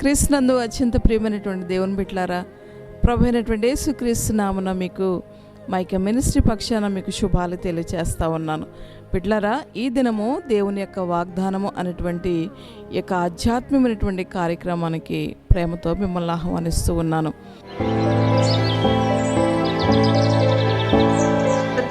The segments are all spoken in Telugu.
క్రీస్తునందు అత్యంత ప్రియమైనటువంటి దేవుని బిట్లారా ప్రభు అయినటువంటి యేసుక్రీస్తు నామన మీకు మైక యొక్క మినిస్ట్రీ పక్షాన మీకు శుభాలు తెలియచేస్తా ఉన్నాను. బిడ్లరా ఈ దినము దేవుని యొక్క వాగ్దానము అనేటువంటి ఈ యొక్క ఆధ్యాత్మికమైనటువంటి కార్యక్రమానికి ప్రేమతో మిమ్మల్ని ఆహ్వానిస్తూ ఉన్నాను.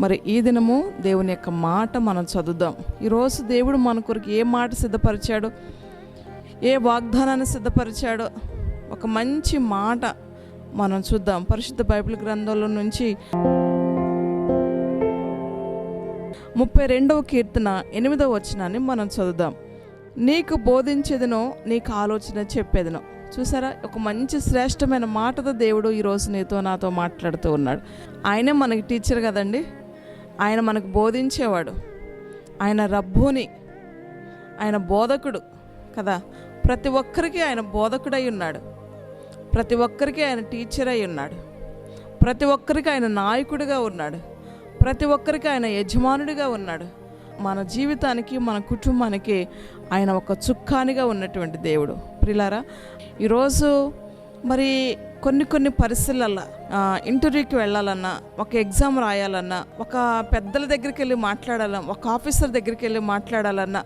మరి ఈ దినము దేవుని యొక్క మాట మనం చదువుదాం. ఈరోజు దేవుడు మన కొరకు ఏ మాట సిద్ధపరిచాడు? ఏ వాగ్దానాన్ని సిద్ధపరిచాడో? ఒక మంచి మాట మనం చూద్దాం. పరిశుద్ధ బైబిల్ గ్రంథంలో నుంచి ముప్పై రెండవ కీర్తన ఎనిమిదవ వచనాన్ని మనం చదువుదాం. నీకు బోధించేదినో నీకు ఆలోచన చెప్పేదినో. చూసారా? ఒక మంచి శ్రేష్టమైన మాటతో దేవుడు ఈరోజు నీతో నాతో మాట్లాడుతూ ఉన్నాడు. ఆయనే మనకి టీచర్ కదండి? ఆయన మనకు బోధించేవాడు. ఆయన రబ్బుని ఆయన బోధకుడు కదా. ప్రతి ఒక్కరికి ఆయన బోధకుడై ఉన్నాడు. ప్రతి ఒక్కరికి ఆయన టీచర్ అయి ఉన్నాడు. ప్రతి ఒక్కరికి ఆయన నాయకుడిగా ఉన్నాడు. ప్రతి ఒక్కరికి ఆయన యజమానుడిగా ఉన్నాడు. మన జీవితానికి మన కుటుంబానికి ఆయన ఒక చుక్కానిగా ఉన్నటువంటి దేవుడు. ప్రిలారా ఈరోజు మరి కొన్ని కొన్ని పరిస్థితులల్లో ఇంటర్వ్యూకి వెళ్ళాలన్నా ఒక ఎగ్జామ్ రాయాలన్నా ఒక పెద్దల దగ్గరికి వెళ్ళి మాట్లాడాలన్నా ఒక ఆఫీసర్ దగ్గరికి వెళ్ళి మాట్లాడాలన్నా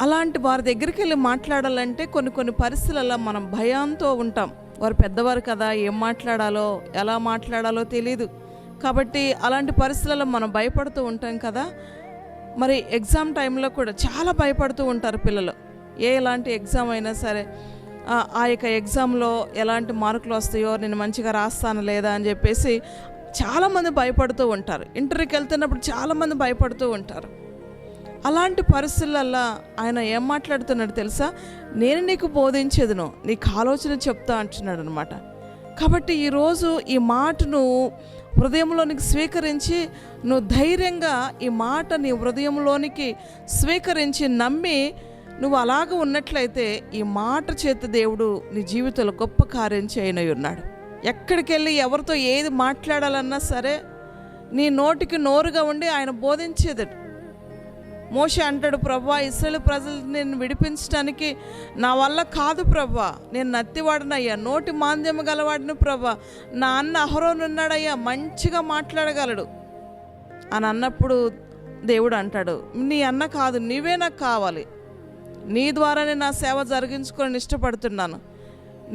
అలాంటి వారి దగ్గరికి వెళ్ళి మాట్లాడాలంటే కొన్ని కొన్ని పరిస్థితులలో మనం భయంతో ఉంటాం. వారు పెద్దవారు కదా ఏం మాట్లాడాలో ఎలా మాట్లాడాలో తెలియదు కాబట్టి అలాంటి పరిస్థితులలో మనం భయపడుతూ ఉంటాం కదా. మరి ఎగ్జామ్ టైంలో కూడా చాలా భయపడుతూ ఉంటారు పిల్లలు. ఏ ఎలాంటి ఎగ్జామ్ అయినా సరే ఆ, యొక్క ఎగ్జామ్లో ఎలాంటి మార్కులు వస్తాయో నేను మంచిగా రాస్తాను లేదా అని చెప్పేసి చాలామంది భయపడుతూ ఉంటారు. ఇంటర్కి వెళ్తున్నప్పుడు చాలామంది భయపడుతూ ఉంటారు. అలాంటి పరిస్థితులల్లో ఆయన ఏం మాట్లాడుతున్నాడు తెలుసా? నేను నీకు బోధించేదను నీకు ఆలోచన చెప్తా అంటున్నాడు అనమాట కాబట్టి ఈరోజు ఈ మాటను హృదయంలోనికి స్వీకరించి నువ్వు ధైర్యంగా ఈ మాట నీ హృదయంలోనికి స్వీకరించి నమ్మి నువ్వు అలాగ ఉన్నట్లయితే ఈ మాట చేత దేవుడు నీ జీవితంలో గొప్ప కార్యం చేయనై ఉన్నాడు. ఎక్కడికి వెళ్ళి ఎవరితో ఏది మాట్లాడాలన్నా సరే నీ నోటికి నోరుగా ఉండి ఆయన బోధించేది. మోషే అంటాడు ప్రభా ఇస్రాయల్ ప్రజలు నేను విడిపించడానికి నా వల్ల కాదు ప్రభా. నేను నత్తివాడినయ్యా నోటి మాంద్యం గలవాడిని ప్రభా. నా అన్న అహరోనున్నాడయ్యా మంచిగా మాట్లాడగలడు. అని అన్నప్పుడు దేవుడు అంటాడు నీ అన్న కాదు నీవే నాకు కావాలి. నీ ద్వారానే నా సేవ జరిగించుకొని ఇష్టపడుతున్నాను.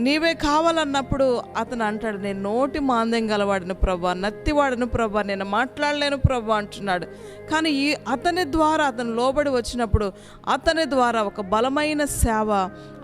నీవే కావాలన్నప్పుడు అతను అంటాడు నేను నోటి మాంద్యం గలవాడిన ప్రభా నత్తివాడిన ప్రభా నేను మాట్లాడలేను ప్రభా అంటున్నాడు. కానీ ఈ అతని ద్వారా అతను లోబడి వచ్చినప్పుడు అతని ద్వారా ఒక బలమైన సేవ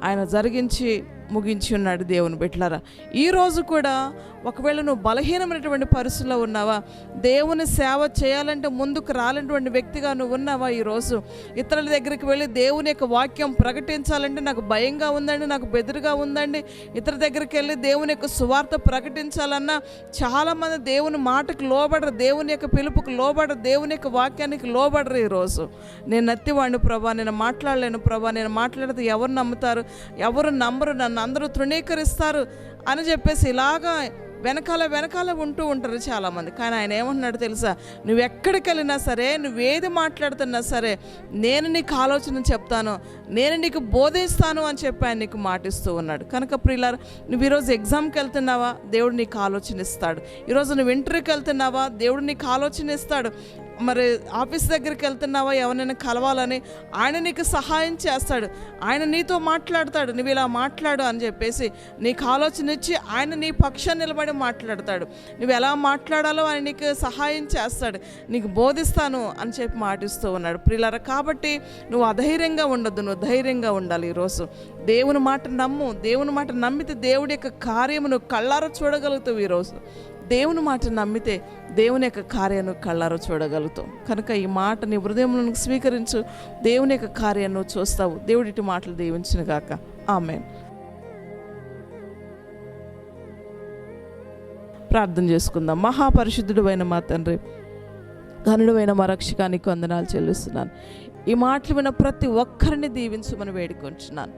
ఆయన జరిగించి ముగించి ఉన్నాడు దేవుని బిడ్డలారా. ఈరోజు కూడా ఒకవేళ నువ్వు బలహీనమైనటువంటి పరిస్థితిలో ఉన్నావా దేవుని సేవ చేయాలంటే ముందుకు రాలేటువంటి వ్యక్తిగా నువ్వు ఉన్నావా ఈరోజు ఇతరుల దగ్గరికి వెళ్ళి దేవుని యొక్క వాక్యం ప్రకటించాలంటే నాకు భయంగా ఉందండి నాకు బెదురుగా ఉందండి. ఇతర దగ్గరికి వెళ్ళి దేవుని యొక్క సువార్త ప్రకటించాలన్నా చాలామంది దేవుని మాటకు లోబడరు దేవుని యొక్క పిలుపుకు లోబడరు దేవుని యొక్క వాక్యానికి లోబడరు ఈరోజు నేను నత్తివాడిని ప్రభా నేను మాట్లాడలేను ప్రభా నేను మాట్లాడితే ఎవరు నమ్ముతారు? ఎవరు నమ్మరు నన్ను అందరూ తృణీకరిస్తారు అని చెప్పేసి ఇలాగా వెనకాల వెనకాల ఉంటూ ఉంటారు చాలామంది. కానీ ఆయన ఏమంటున్నాడు తెలుసా? నువ్వు ఎక్కడికి వెళ్ళినా సరే ఏది మాట్లాడుతున్నా సరే నేను నీకు ఆలోచన చెప్తాను నేను నీకు బోధిస్తాను అని చెప్పి ఆయన నీకు మాటిస్తూ ఉన్నాడు. కనుక ప్రియులార నువ్వు ఈరోజు ఎగ్జామ్కి వెళ్తున్నావా? దేవుడు నీకు ఆలోచన ఇస్తాడు. ఈరోజు నువ్వు ఇంటర్వ్యూకి వెళ్తున్నావా? దేవుడు నీకు ఆలోచన ఇస్తాడు. మరి ఆఫీస్ దగ్గరికి వెళ్తున్నావా? ఎవరైనా కలవాలని ఆయన నీకు సహాయం చేస్తాడు. ఆయన నీతో మాట్లాడతాడు. నువ్వు ఇలా మాట్లాడు అని చెప్పేసి నీకు ఆలోచన ఇచ్చి ఆయన నీ పక్షాన్ని నిలబడి మాట్లాడతాడు. నువ్వు ఎలా మాట్లాడాలో ఆయన నీకు సహాయం చేస్తాడు. నీకు బోధిస్తాను అని చెప్పి మాటిస్తూ ఉన్నాడు. ప్రియులర కాబట్టి నువ్వు అధైర్యంగా ఉండొద్దు. నువ్వు ధైర్యంగా ఉండాలి ఈరోజు. దేవుని మాట నమ్ము. దేవుని మాట నమ్మితే దేవుడి యొక్క కార్యము నువ్వు కళ్ళారా చూడగలుగుతావు ఈరోజు. దేవుని మాట నమ్మితే దేవుని యొక్క కార్యాన్ని కళ్ళారో చూడగలుగుతాం కనుక ఈ మాట నీ హృదయంలో స్వీకరించు దేవుని యొక్క కార్యాన్ని చూస్తావు. దేవుడిటి మాటలు దీవించిన గాక. ఆమె ప్రార్థన చేసుకుందాం. మహాపరిశుద్ధుడు అయిన మా తండ్రి ఘనుడమైన మా రక్షకానికి వందనాలు చెల్లిస్తున్నాను. ఈ మాటలు విన్న ప్రతి ఒక్కరిని దీవించమని వేడుకుంటున్నాను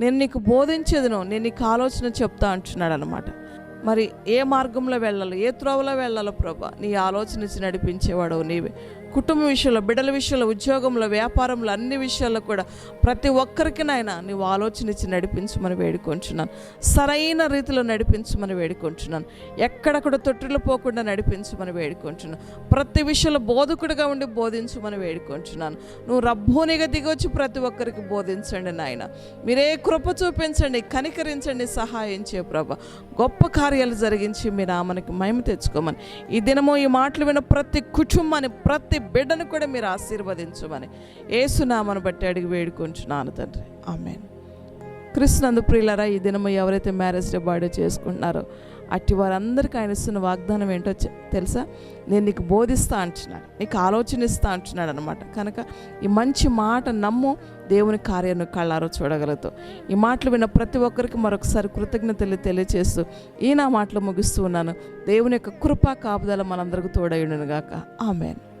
నేను నీకు బోధించేదను నేను నీకు ఆలోచన చెప్తా అంటున్నాడు అనమాట మరి ఏ మార్గంలో వెళ్ళాలో ఏ త్రోవలో వెళ్ళాలో ప్రభా నీ ఆలోచన ఇచ్చి నడిపించేవాడు నీవే. కుటుంబ విషయంలో బిడ్డల విషయంలో ఉద్యోగంలో వ్యాపారంలో అన్ని విషయాల్లో కూడా ప్రతి ఒక్కరికి నాయన నీవు ఆలోచన ఇచ్చి నడిపించమని వేడుకొంచున్నాను సరైన రీతిలో నడిపించమని వేడుకొంటున్నాను. ఎక్కడక్కడ తొట్టులు పోకుండా నడిపించమని వేడుకొంటున్నాను. ప్రతి విషయంలో బోధకుడిగా ఉండి బోధించమని వేడుకొంటున్నాను. నువ్వు రబ్బోనిగా దిగొచ్చి ప్రతి ఒక్కరికి బోధించండి నాయన. మీరే కృప చూపించండి కనికరించండి సహాయం చే ప్రభ. గొప్ప కార్యాలు జరిగించి మీ నామనికి మహిమ తెచ్చుకోమని. ఈ దినము ఈ మాటలు విన ప్రతి కుటుంబాన్ని ప్రతి బిడ్డను కూడా మీరు ఆశీర్వదించమని ఏసునామను బట్టి అడిగి వేడుకుంటున్నాను తండ్రి. ఆమె కృష్ణందు ప్రియులరా ఈ దినము ఎవరైతే మ్యారేజ్ డే బాడీ చేసుకుంటున్నారో అట్టి వారందరికీ ఆయన ఇస్తున్న వాగ్దానం ఏంటో తెలుసా? నేను నీకు బోధిస్తా అంటున్నాడు నీకు ఆలోచన ఇస్తా అంటున్నాడు అనమాట కనుక ఈ మంచి మాట నమ్ము దేవుని కార్యాన్ని కళ్ళారో చూడగలుగుతావు. ఈ మాటలు విన్న ప్రతి ఒక్కరికి మరొకసారి కృతజ్ఞతలు తెలియచేస్తూ ఈ నా మాటలు ముగిస్తూ ఉన్నాను. దేవుని యొక్క కృపా కాపుదల మనందరికీ తోడైండును గాక ఆమెను.